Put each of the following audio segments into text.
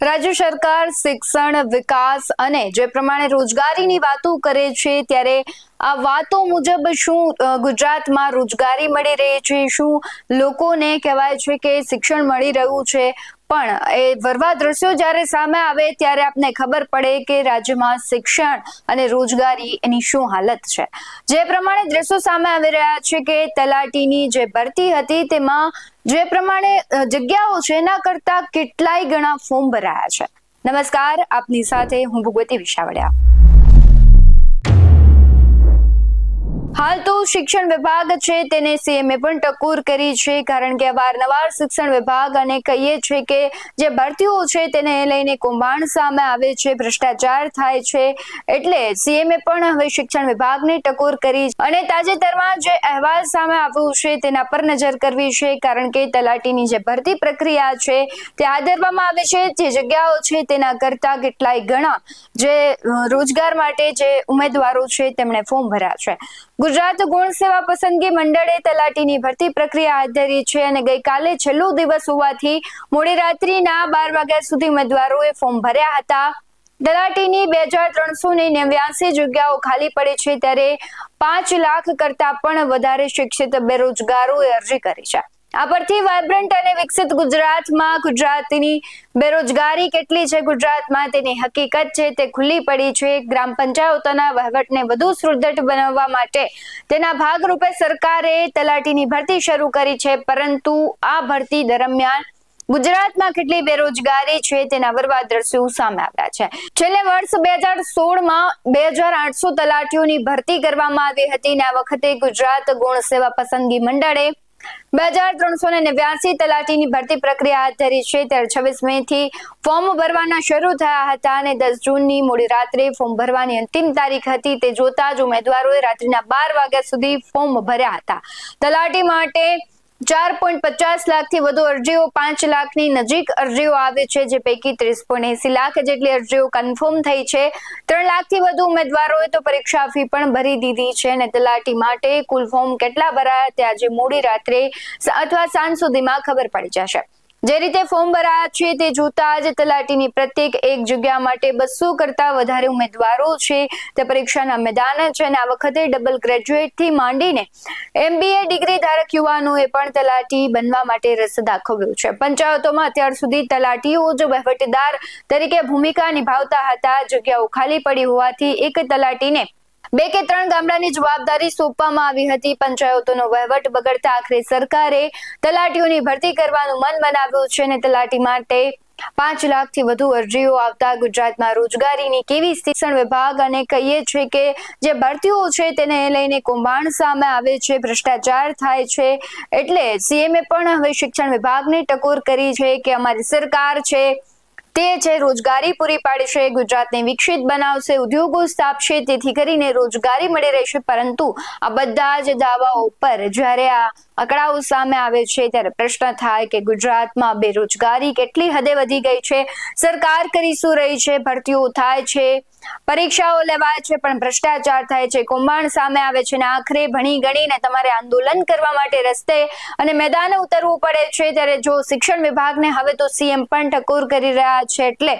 રાજ્ય સરકાર શિક્ષણ વિકાસ અને જે પ્રમાણે રોજગારીની વાતો કરે છે ત્યારે આ વાતો મુજબ શું ગુજરાતમાં રોજગારી મળી રહી છે, શું લોકોને કહેવાય છે કે શિક્ષણ મળી રહ્યું છે? પણ એ વરવા દ્રશ્યો જ્યારે સામે આવે ત્યારે આપને ખબર પડે કે રાજ્યમાં શિક્ષણ અને રોજગારી એની શું હાલત છે? જે પ્રમાણે દ્રશ્યો સામે આવી રહ્યા છે કે તલાટીની જે ભરતી હતી તેમાં જે પ્રમાણે જગ્યાઓ છે એના કરતા કેટલાય ગણા ફોર્મ ભરાયા છે. નમસ્કાર, આપની સાથે હું ભગવતી વિશાવડિયા. હાલ તો શિક્ષણ વિભાગ છે, તેને સીએમએ પણ ટકોર કરી છે, કારણ કે અવારનવાર શિક્ષણ વિભાગ અને કહીએ છે કે જે ભરતીઓ છે, તેને લઈને કૌભાંડ સામે આવે છે, ભ્રષ્ટાચાર થાય છે, એટલે સીએમએ પણ હવે શિક્ષણ વિભાગને ટકોર કરી અને તાજેતરમાં જે અહેવાલ સામે આવ્યો છે, તેના પર નજર કરવી છે, કારણ કે તલાટીની જે ભરતી પ્રક્રિયા છે, તે આદરવામાં આવે છે. જે જગ્યાઓ છે, તેના કરતા કેટલાય ગણા જે રોજગાર માટે જે ઉમેદવારો છે, તેમણે ફોર્મ ભર્યા છે. ગુજરાત ગુણ સેવા પસંદગી મંડળે તલાટીની ભરતી પ્રક્રિયા હાથ ધરી છે અને ગઈકાલે છેલ્લો દિવસ હોવાથી મોડી રાત્રિના બાર વાગ્યા સુધી ઉમેદવારોએ ફોર્મ ભર્યા હતા. તલાટીની બે હજાર ત્રણસો ને નેવ્યાસી જગ્યાઓ ખાલી પડી છે ત્યારે પાંચ લાખ કરતા પણ વધારે શિક્ષિત બેરોજગારોએ અરજી કરી છે. આ પરથી વાયબ્રન્ટ અને વિકસિત ગુજરાતમાં ગુજરાતની બેરોજગારી કેટલી છે? ગુજરાતમાં તેની હકીકત છે, તે ખુલ્લી પડી છે. ગ્રામ પંચાયતોના વહીવટને વધુ સુદૃઢ બનાવવા માટે તેના ભાગરૂપે સરકારે તલાટીની ભરતી શરૂ કરી છે. પરંતુ આ ભરતી દરમિયાન ગુજરાતમાં કેટલી બેરોજગારી છે તેના વરવા દ્રશ્યો સામે આવ્યા છે. છેલ્લે વર્ષ બે હજાર સોળમાં બે હજાર આઠસો તલાટીઓની ભરતી કરવામાં આવી હતી ને આ વખતે ગુજરાત ગુણ સેવા પસંદગી મંડળે બે હજાર ત્રણસો ને નેવ્યાસી તલાટીની ભરતી પ્રક્રિયા હાથ ધરી છે. ત્યારે છવ્વીસ મે થી ફોર્મ ભરવાના શરૂ થયા હતા અને દસ જૂનની મોડી રાત્રે ફોર્મ ભરવાની અંતિમ તારીખ હતી. તે જોતા જ ઉમેદવારોએ રાત્રિના બાર વાગ્યા સુધી ફોર્મ ભર્યા હતા. તલાટી માટે ચાર પોઈન્ટ પચાસ લાખથી વધુ અરજીઓ, પાંચ લાખની નજીક અરજીઓ આવે છે, જે પૈકી ત્રીસ પોઈન્ટ એસી લાખ જેટલી અરજીઓ કન્ફર્મ થઈ છે. ત્રણ લાખથી વધુ ઉમેદવારોએ તો પરીક્ષા ફી પણ ભરી દીધી છે અને તલાટી માટે કુલ ફોર્મ કેટલા ભરાયા તે આજે મોડી રાત્રે અથવા સાંજ સુધીમાં ખબર પડી જશે. જે રીતે ફોર્મ ભરાયા છે તે જોતા જ તલાટીની પ્રત્યેક એક જગ્યા માટે બસો કરતા વધારે ઉમેદવારો છે. તે પરીક્ષાના મેદાન છે અને આ વખતે ડબલ ગ્રેજ્યુએટથી માંડીને એમબીએ ડિગ્રી ધારક યુવાનોએ પણ તલાટી બનવા માટે રસ દાખવ્યો છે. પંચાયતોમાં અત્યાર સુધી તલાટીઓ જ વહીવટદાર તરીકે ભૂમિકા નિભાવતા હતા. જગ્યાઓ ખાલી પડી હોવાથી એક તલાટીને બે કે ત્રણ ગામડાની જવાબદારી સોંપવામાં આવી હતી. પંચાયતોનો વહીવટ બગડતા આખરે સરકારે તલાટીઓની ભરતી કરવાનું મન બનાવ્યું છે અને તલાટી માટે પાંચ લાખથી વધુ અરજીઓ આવતા ગુજરાતમાં રોજગારીની કેવી શિક્ષણ વિભાગ અને કહીએ છે કે જે ભરતીઓ છે તેને લઈને કૌભાંડ સામે આવે છે, ભ્રષ્ટાચાર થાય છે. એટલે સીએમએ પણ હવે શિક્ષણ વિભાગને ટકોર કરી છે કે અમારી સરકાર છે તે છે રોજગારી પૂરી પાડશે ગુજરાતને વિકસિત બનાવશે, ઉદ્યોગો સ્થાપશે, તેથી કરીને રોજગારી મળી રહેશે. પરંતુ આ બધા જ દાવાઓ પર જ્યારે આ આંકડાઓ સામે આવે છે, ત્યારે પ્રશ્ન થાય કે ગુજરાતમાં બેરોજગારી કેટલી હદે વધી ગઈ છે? સરકાર કરી શું રહી છે? ભરતીઓ થાય છે, પરીક્ષાઓ લેવાય છે, પણ ભ્રષ્ટાચાર થાય છે, કૌભાંડ સામે આવે છે અને આખરે ભણી ગણીને તમારે આંદોલન કરવા માટે રસ્તે અને મેદાને ઉતરવું પડે છે. ત્યારે જો શિક્ષણ વિભાગને હવે તો સીએમ પણ ટકોર કરી રહ્યા છે એટલે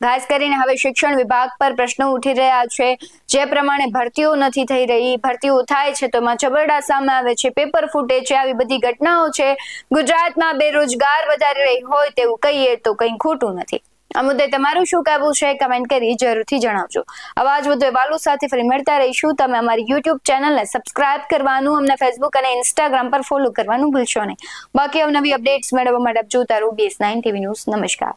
ખાસ કરીને હવે શિક્ષણ વિભાગ પર પ્રશ્નો ઉઠી રહ્યા છે. જે પ્રમાણે ભરતીઓ નથી થઈ રહી, ભરતીઓ થાય છે તો એમાં છબરડા સામે આવે છે, પેપર ફૂટે છે, આવી બધી ઘટનાઓ છે. ગુજરાતમાં બેરોજગાર વધારી રહી હોય તેવું કહીએ તો કંઈ ખોટું નથી. આ મુદ્દે તમારું શું કહેવું છે કમેન્ટ કરી જરૂરથી જણાવજો. અવાજ વધુ વાલુ સાથે ફરી મળતા રહીશું. તમે અમારી યુટ્યુબ ચેનલને સબસ્ક્રાઇબ કરવાનું, અમને ફેસબુક અને ઇન્સ્ટાગ્રામ પર ફોલો કરવાનું ભૂલશો નહીં. બાકી અવનવી અપડેટ્સ મેળવવા માટે જોતા રહો બીએસ નાઇન ટીવી ન્યૂઝ નમસ્કાર.